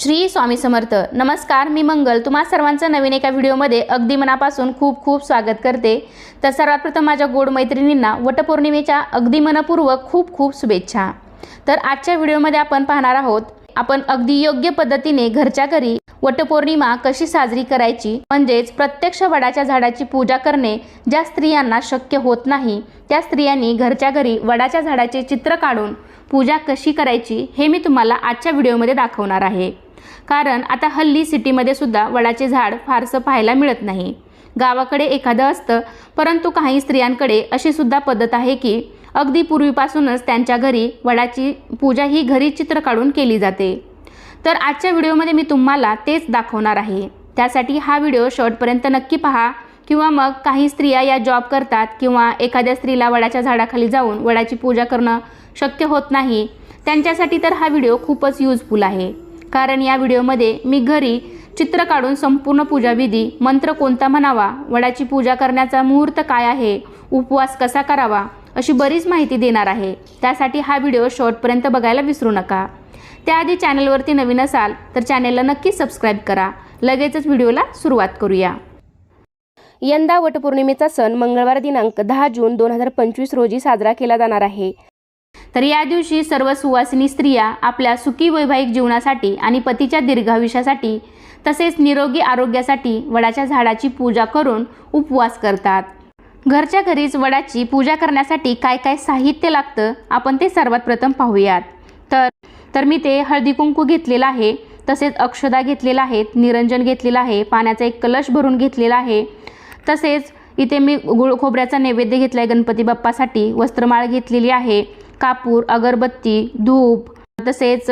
श्री स्वामी समर्थ. नमस्कार मी मंगल. तुम्हा सर्वांचं नवीन एका व्हिडिओमध्ये अगदी मनापासून खूप खूप स्वागत करते. तर सर्वात प्रथम माझ्या गोड मैत्रिणींना वटपौर्णिमेच्या अगदी मनपूर्वक खूप खूप शुभेच्छा. तर आजच्या व्हिडिओमध्ये आपण पाहणार आहोत आपण अगदी योग्य पद्धतीने घरच्या घरी वटपौर्णिमा कशी साजरी करायची म्हणजेच प्रत्यक्ष वडाच्या झाडाची पूजा करणे ज्या स्त्रियांना शक्य होत नाही त्या स्त्रियांनी घरच्या घरी वडाच्या झाडाचे चित्र काढून पूजा कशी करायची हे मी तुम्हाला आजच्या व्हिडिओमध्ये दाखवणार आहे. कारण आता हल्ली सिटीमध्ये सुद्धा वडाचे झाड फारसं पाहायला मिळत नाही. गावाकडे एखादं असतं परंतु काही स्त्रियांकडे अशी सुद्धा पद्धत आहे की अगदी पूर्वीपासूनच त्यांच्या घरी वडाची पूजा ही घरी चित्र काढून केली जाते. तर आजच्या व्हिडिओमध्ये मी तुम्हाला तेच दाखवणार आहे. त्यासाठी हा व्हिडिओ शेवटपर्यंत नक्की पहा किंवा मग काही स्त्रिया या जॉब करतात किंवा एखाद्या स्त्रीला वडाच्या झाडाखाली जाऊन वडाची पूजा करणं शक्य होत नाही त्यांच्यासाठी तर हा व्हिडिओ खूपच यूजफुल आहे. कारण या व्हिडिओमध्ये मी घरी चित्र काढून संपूर्ण पूजाविधी मंत्र कोणता म्हणावा वडाची पूजा करण्याचा मुहूर्त काय आहे उपवास कसा करावा अशी बरीच माहिती देणार आहे. त्यासाठी हा व्हिडिओ शॉर्टपर्यंत बघायला विसरू नका. त्याआधी चॅनलवरती नवीन असाल तर चॅनेलला नक्की सबस्क्राईब करा. लगेचच व्हिडिओला सुरुवात करूया. यंदा वटपौर्णिमेचा सण मंगळवार दिनांक दहा जून दोन हजार पंचवीस रोजी साजरा केला जाणार आहे. तर या दिवशी सर्व सुवासिनी स्त्रिया आपल्या सुखी वैवाहिक जीवनासाठी आणि पतीच्या दीर्घायुष्यासाठी तसेच निरोगी आरोग्यासाठी वडाच्या झाडाची पूजा करून उपवास करतात. घरच्या घरीच वडाची पूजा करण्यासाठी काय काय साहित्य लागतं आपण ते सर्वात प्रथम पाहूयात. तर तर मी ते हळदी कुंकू घेतलेलं आहे तसेच अक्षदा घेतलेला आहेत निरंजन घेतलेलं आहे पाण्याचा एक कलश भरून घेतलेला आहे. तसेच इथे मी गुळ खोबऱ्याचा नैवेद्य घेतला आहे गणपती बाप्पासाठी वस्त्रमाळ घेतलेली आहे. कापूर अगरबत्ती धूप तसेच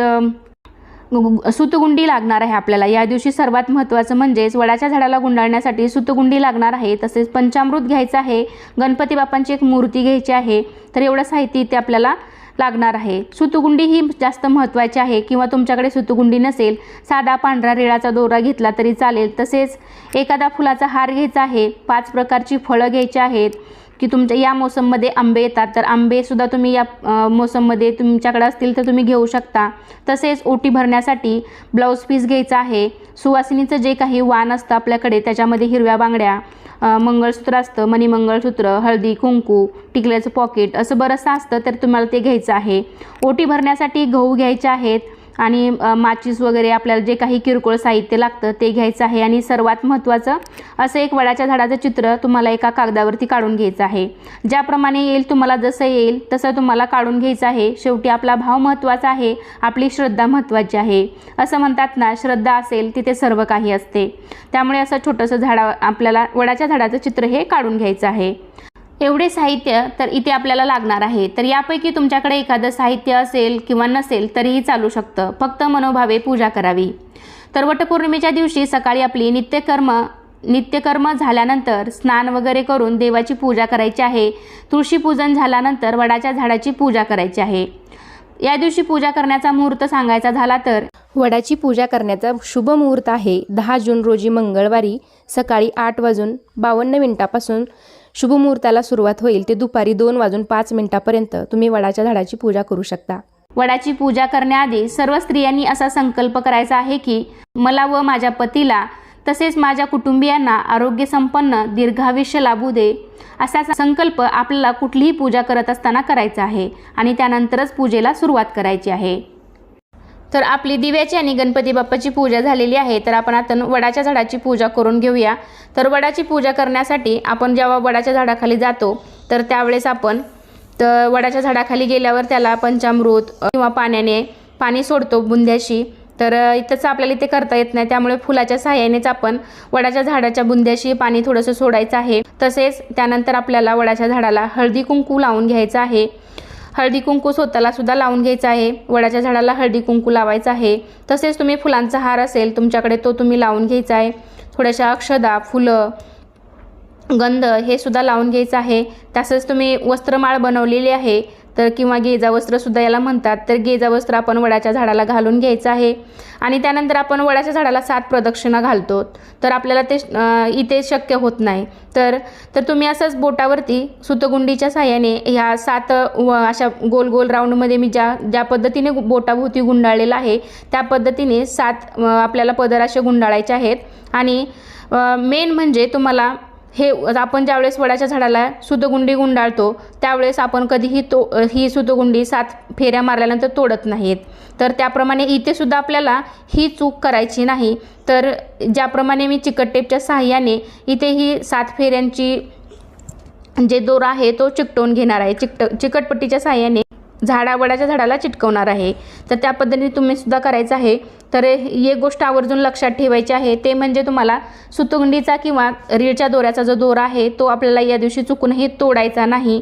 सुतगुंडी लागणार आहे आपल्याला. या दिवशी सर्वात महत्त्वाचं म्हणजेच वडाच्या झाडाला गुंडाळण्यासाठी सुतगुंडी लागणार आहे. तसेच पंचामृत घ्यायचं आहे. गणपती बाप्पांची एक मूर्ती घ्यायची आहे. तर एवढं साहित्य इथे आपल्याला लागणार आहे. सुतगुंडी ही जास्त महत्त्वाची आहे किंवा तुमच्याकडे सुतगुंडी नसेल साधा पांढरा रेळाचा दोरा घेतला तरी चालेल. तसेच एखादा फुलाचा हार घ्यायचा आहे पाच प्रकारची फळं घ्यायची आहेत की तुमच्या या मोसममध्ये आंबे येतात. तर आंबेसुद्धा तुम्ही या मोसममध्ये तुमच्याकडे असतील तर तुम्ही घेऊ शकता. तसेच ओटी भरण्यासाठी ब्लाऊज पीस घ्यायचा आहे. सुवासिनीचं जे काही वाण असतं आपल्याकडे त्याच्यामध्ये हिरव्या बांगड्या मंगळसूत्र असतं मणिमंगळसूत्र हळदी कुंकू टिकल्याचं पॉकेट असं बरंचसं असतं तर तुम्हाला ते घ्यायचं आहे. ओटी भरण्यासाठी गहू घ्यायचे आहेत आणि माचीस वगैरे आपल्याला जे काही किरकोळ साहित्य लागतं ते घ्यायचं आहे. आणि सर्वात महत्त्वाचं असं एक वडाच्या झाडाचं चित्र तुम्हाला एका कागदावरती काढून घ्यायचं आहे. ज्याप्रमाणे येईल तुम्हाला जसं येईल तसं तुम्हाला काढून घ्यायचं आहे. शेवटी आपला भाव महत्त्वाचा आहे आपली श्रद्धा महत्त्वाची आहे. असं म्हणतात ना श्रद्धा असेल तिथे सर्व काही असते. त्यामुळे असं छोटंसं झाडा आपल्याला वडाच्या झाडाचं चित्र हे काढून घ्यायचं आहे. एवढे साहित्य तर इथे आपल्याला लागणार आहे. तर यापैकी तुमच्याकडे एखादं साहित्य असेल किंवा नसेल तरीही चालू शकतं. फक्त मनोभावे पूजा करावी. तर वटपौर्णिमेच्या दिवशी सकाळी आपली नित्यकर्म नित्यकर्म झाल्यानंतर स्नान वगैरे करून देवाची पूजा करायची आहे. तुळशीपूजन झाल्यानंतर वडाच्या झाडाची पूजा करायची आहे. या दिवशी पूजा करण्याचा मुहूर्त सांगायचा झाला तर? वडाची पूजा करण्याचा शुभ मुहूर्त आहे. दहा जून रोजी मंगळवारी सकाळी आठ वाजून बावन्न मिनिटापासून शुभ मुहूर्ताला सुरुवात होईल. ते दुपारी दोन वाजून पाच मिनिटापर्यंत तुम्ही वडाच्या झाडाची पूजा करू शकता. वडाची पूजा करण्याआधी सर्व स्त्रियांनी असा संकल्प करायचा आहे की मला व माझ्या पतीला तसेच माझ्या कुटुंबियांना आरोग्य संपन्न दीर्घायुष्य लाभू दे असा संकल्प आपल्याला कुठलीही पूजा करत असताना करायचा आहे आणि त्यानंतरच पूजेला सुरुवात करायची आहे. तर आपली दिव्याची आणि गणपती बाप्पाची पूजा झालेली आहे. तर आपण आता वडाच्या झाडाची पूजा करून घेऊया. तर वडाची पूजा करण्यासाठी आपण जेव्हा वडाच्या झाडाखाली जातो तर त्यावेळेस आपण तर वडाच्या झाडाखाली गेल्यावर त्याला पंचामृत किंवा पाण्याने पाणी सोडतो बुंद्याशी. तर इथंच आपल्याला इथे करता येत नाही. त्यामुळे फुलाच्या सहाय्यानेच आपण वडाच्या झाडाच्या बुंद्याशी पाणी थोडंसं सोडायचं आहे. तसेच त्यानंतर आपल्याला वडाच्या झाडाला हळदी कुंकू लावून घ्यायचं आहे. हळदी कुंकू स्वतःला सुद्धा लावून घ्यायचा आहे. वडाच्या झाडाला हळदी कुंकू लावायचा आहे. तसेच तुम्ही फुलांचा हार असेल तुमच्याकडे तो तुम्ही लावून घ्यायचा आहे. थोड्याशा अक्षदा फुलं गंध हे सुद्धा लावून घ्यायचं आहे. तसंच तुम्ही वस्त्रमाळ बनवलेली आहे. तर किंवा गेजा वस्त्रसुद्धा याला म्हणतात. तर गेजा वस्त्र आपण वडाच्या झाडाला घालून घ्यायचं आहे. आणि त्यानंतर आपण वडाच्या झाडाला सात प्रदक्षिणा घालतो. तर आपल्याला ते इथे शक्य होत नाही. तर तर तुम्ही असंच बोटावरती सुतगुंडीच्या साह्याने ह्या सात व अशा गोल गोल राऊंडमध्ये मी ज्या ज्या पद्धतीने बोटाभोवती गुंडाळलेलं आहे त्या पद्धतीने सात आपल्याला पदर असे गुंडाळायचे आहेत. आणि मेन म्हणजे तुम्हाला हे आपण ज्यावेळेस वडाच्या झाडाला सुतगुंडी गुंडाळतो त्यावेळेस आपण कधीही तो ही सुतगुंडी सात फेऱ्या मारल्यानंतर तोडत नाहीत. तर त्याप्रमाणे इथेसुद्धा आपल्याला ही चूक करायची नाही. तर ज्याप्रमाणे मी चिकट टेपच्या सहाय्याने इथे ही सात फेऱ्यांची जे दोरा आहे तो चिकटवून घेणार आहे. चिकट चिकटपट्टीच्या सहाय्याने झाडावडाच्या झाडाला चिटकवणार आहे. तर त्या पद्धतीने तुम्ही सुद्धा करायचं आहे. तर एक गोष्ट आवर्जून लक्षात ठेवायची आहे. ते म्हणजे तुम्हाला सुतुंगडीचा किंवा रीळच्या दोऱ्याचा जो दोरा आहे तो आपल्याला या दिवशी चुकूनही तोडायचा नाही.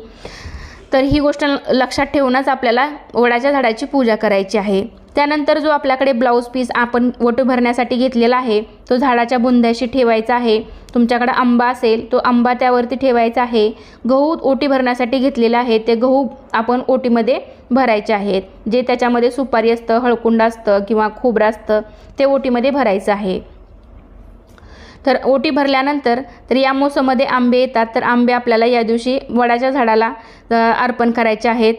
तर ही गोष्ट लक्षात ठेवूनच आपल्याला वडाच्या झाडाची पूजा करायची आहे. त्यानंतर जो आपल्याकडे ब्लाऊज पीस आपण वट भरण्यासाठी घेतलेला आहे तो झाडाच्या बुंद्याशी ठेवायचा आहे. तुमच्याकडे आंबा असेल तो आंबा त्यावरती ठेवायचा आहे. गहू ओटी भरण्यासाठी घेतलेला आहे. ते गहू आपण ओटीमध्ये भरायचे आहेत. जे त्याच्यामध्ये सुपारी असतं हळकुंड असतं किंवा खोबरं असतं ते ओटीमध्ये भरायचं आहे. तर ओटी भरल्यानंतर तर या मोसममध्ये आंबे येतात. तर आंबे आपल्याला या दिवशी वडाच्या झाडाला अर्पण करायचे आहेत.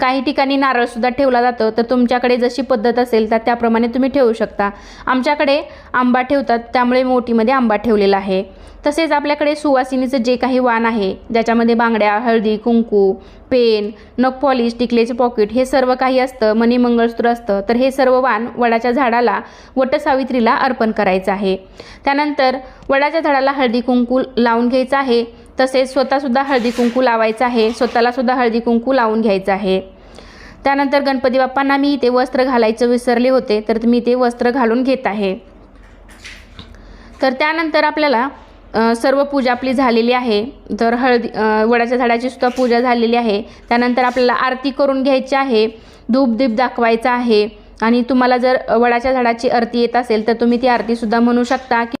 काही ठिकाणी नारळसुद्धा ठेवला जातो. तर तुमच्याकडे जशी पद्धत असेल तर त्याप्रमाणे तुम्ही ठेवू शकता. आमच्याकडे आंबा ठेवतात त्यामुळे मोठीमध्ये आंबा ठेवलेला आहे. तसेच आपल्याकडे सुवासिनीचं जे काही वाण आहे ज्याच्यामध्ये बांगड्या हळदी कुंकू पेन नख पॉलिश टिकलेचे पॉकेट हे सर्व काही असतं मनी मंगळसूत्र असतं. तर हे सर्व वाण वडाच्या झाडाला वटसावित्रीला अर्पण करायचं आहे. त्यानंतर वडाच्या झाडाला हळदी कुंकू लावून घ्यायचं आहे. तसेच स्वतःसुद्धा हळदी कुंकू लावायचं आहे. स्वतःलासुद्धा हळदी कुंकू लावून घ्यायचं आहे. त्यानंतर गणपती बाप्पांना मी ते वस्त्र घालायचं विसरले होते तर मी ते वस्त्र घालून घेत आहे. तर त्यानंतर आपल्याला सर्व पूजा आपली झालेली आहे. तर हळदी वडाच्या झाडाची सुद्धा पूजा झालेली आहे. त्यानंतर आपल्याला आरती करून घ्यायची आहे. धूपदीप दाखवायचा आहे. आणि तुम्हाला जर वडाच्या झाडाची आरती येत असेल तर तुम्ही ती आरतीसुद्धा म्हणू शकता की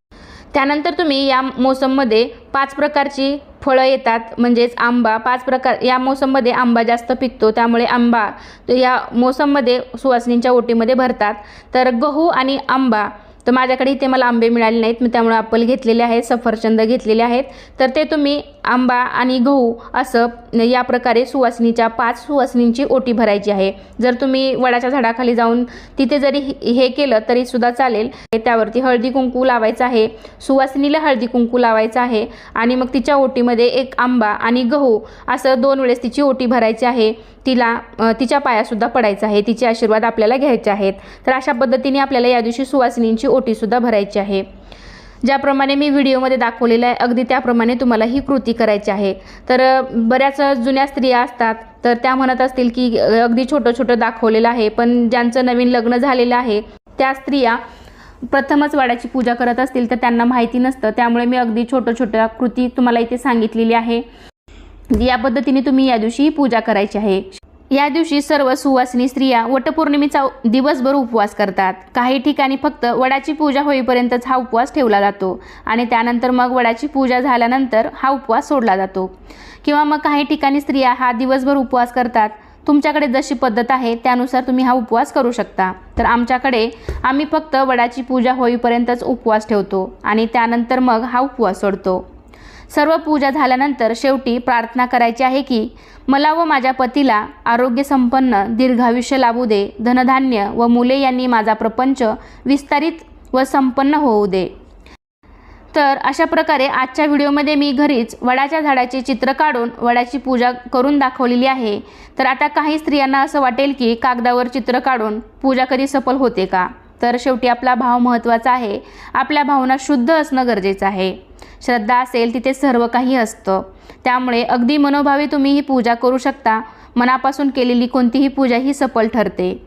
त्यानंतर तुम्ही या मोसममध्ये पाच प्रकारची फळं येतात म्हणजेच आंबा. पाच प्रकार या मोसममध्ये आंबा जास्त पिकतो त्यामुळे आंबा या मोसममध्ये सुवासिनींच्या ओटीमध्ये भरतात. तर गहू आणि आंबा तर माझ्याकडे इथे मला आंबे मिळाले नाहीत. मी त्यामुळे ॲपल घेतलेले आहेत सफरचंद घेतलेले आहेत. तर ते तुम्ही आंबा आणि गहू असं या प्रकारे सुवासिनीच्या पाच सुवासिनींची ओटी भरायची आहे. जर तुम्ही वडाच्या झाडाखाली जाऊन तिथे जरी हे हे केलं तरी सुद्धा चालेल. त्यावरती हळदी कुंकू लावायचं आहे. सुवासिनीला हळदी कुंकू लावायचं आहे. आणि मग तिच्या ओटीमध्ये एक आंबा आणि गहू असं दोन वेळेस तिची ओटी भरायची आहे. तिला तिच्या पायासुद्धा पडायचं आहे. तिचे आशीर्वाद आपल्याला घ्यायचे आहेत. तर अशा पद्धतीने आपल्याला या दिवशी सुवासिनींची ओटीसुद्धा भरायची आहे. ज्याप्रमाणे मी व्हिडिओमध्ये दाखवलेलं आहे अगदी त्याप्रमाणे तुम्हाला ही कृती करायची आहे. तर बऱ्याच जुन्या स्त्रिया असतात तर त्या म्हणत असतील की अगदी छोटं छोटं दाखवलेलं आहे पण ज्यांचं नवीन लग्न झालेलं आहे त्या स्त्रिया प्रथमच वाड्याची पूजा करत असतील तर त्यांना माहिती नसतं. त्यामुळे मी अगदी छोटं छोट्या कृती तुम्हाला इथे सांगितलेली आहे. या पद्धतीने तुम्ही या दिवशी पूजा करायची आहे. या दिवशी सर्व सुवासिनी स्त्रिया वटपौर्णिमेचा दिवसभर उपवास करतात. काही ठिकाणी फक्त वडाची पूजा होईपर्यंतच हा उपवास ठेवला जातो आणि त्यानंतर मग वडाची पूजा झाल्यानंतर हा उपवास सोडला जातो. किंवा मग काही ठिकाणी स्त्रिया हा दिवसभर उपवास करतात. तुमच्याकडे जशी पद्धत आहे त्यानुसार तुम्ही हा उपवास करू शकता. तर आमच्याकडे आम्ही फक्त वडाची पूजा होईपर्यंतच उपवास ठेवतो आणि त्यानंतर मग हा उपवास सोडतो. सर्व पूजा झाल्यानंतर शेवटी प्रार्थना करायची आहे की मला व माझ्या पतीला आरोग्यसंपन्न दीर्घायुष्य लाभू दे धनधान्य व मुले यांनी माझा प्रपंच विस्तारित व संपन्न होऊ दे. तर अशा प्रकारे आजच्या व्हिडिओमध्ये मी घरीच वडाच्या झाडाचे चित्र काढून वडाची पूजा करून दाखवलेली आहे. तर आता काही स्त्रियांना असं वाटेल की कागदावर चित्र काढून पूजा कधी सफल होते का? तर शेवटी आपला भाव महत्त्वाचा आहे. आपल्या भावना शुद्ध असणं गरजेचं आहे. श्रद्धा असेल तिथे सर्व काही असतं. त्यामुळे अगदी मनोभावी तुम्ही ही पूजा करू शकता. मनापासून केलेली कोणतीही पूजा ही सफल ठरते.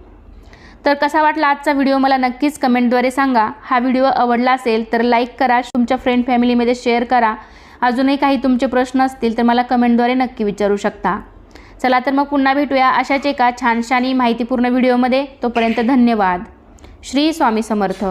तर कसा वाटला आजचा व्हिडिओ मला नक्कीच कमेंटद्वारे सांगा. हा व्हिडिओ आवडला असेल तर लाईक करा तुमच्या फ्रेंड फॅमिलीमध्ये शेअर करा. अजूनही काही तुमचे प्रश्न असतील तर मला कमेंटद्वारे नक्की विचारू शकता. चला तर मग पुन्हा भेटूया अशाच एका छानशानी माहितीपूर्ण व्हिडिओमध्ये. तोपर्यंत धन्यवाद. श्री स्वामी समर्थ.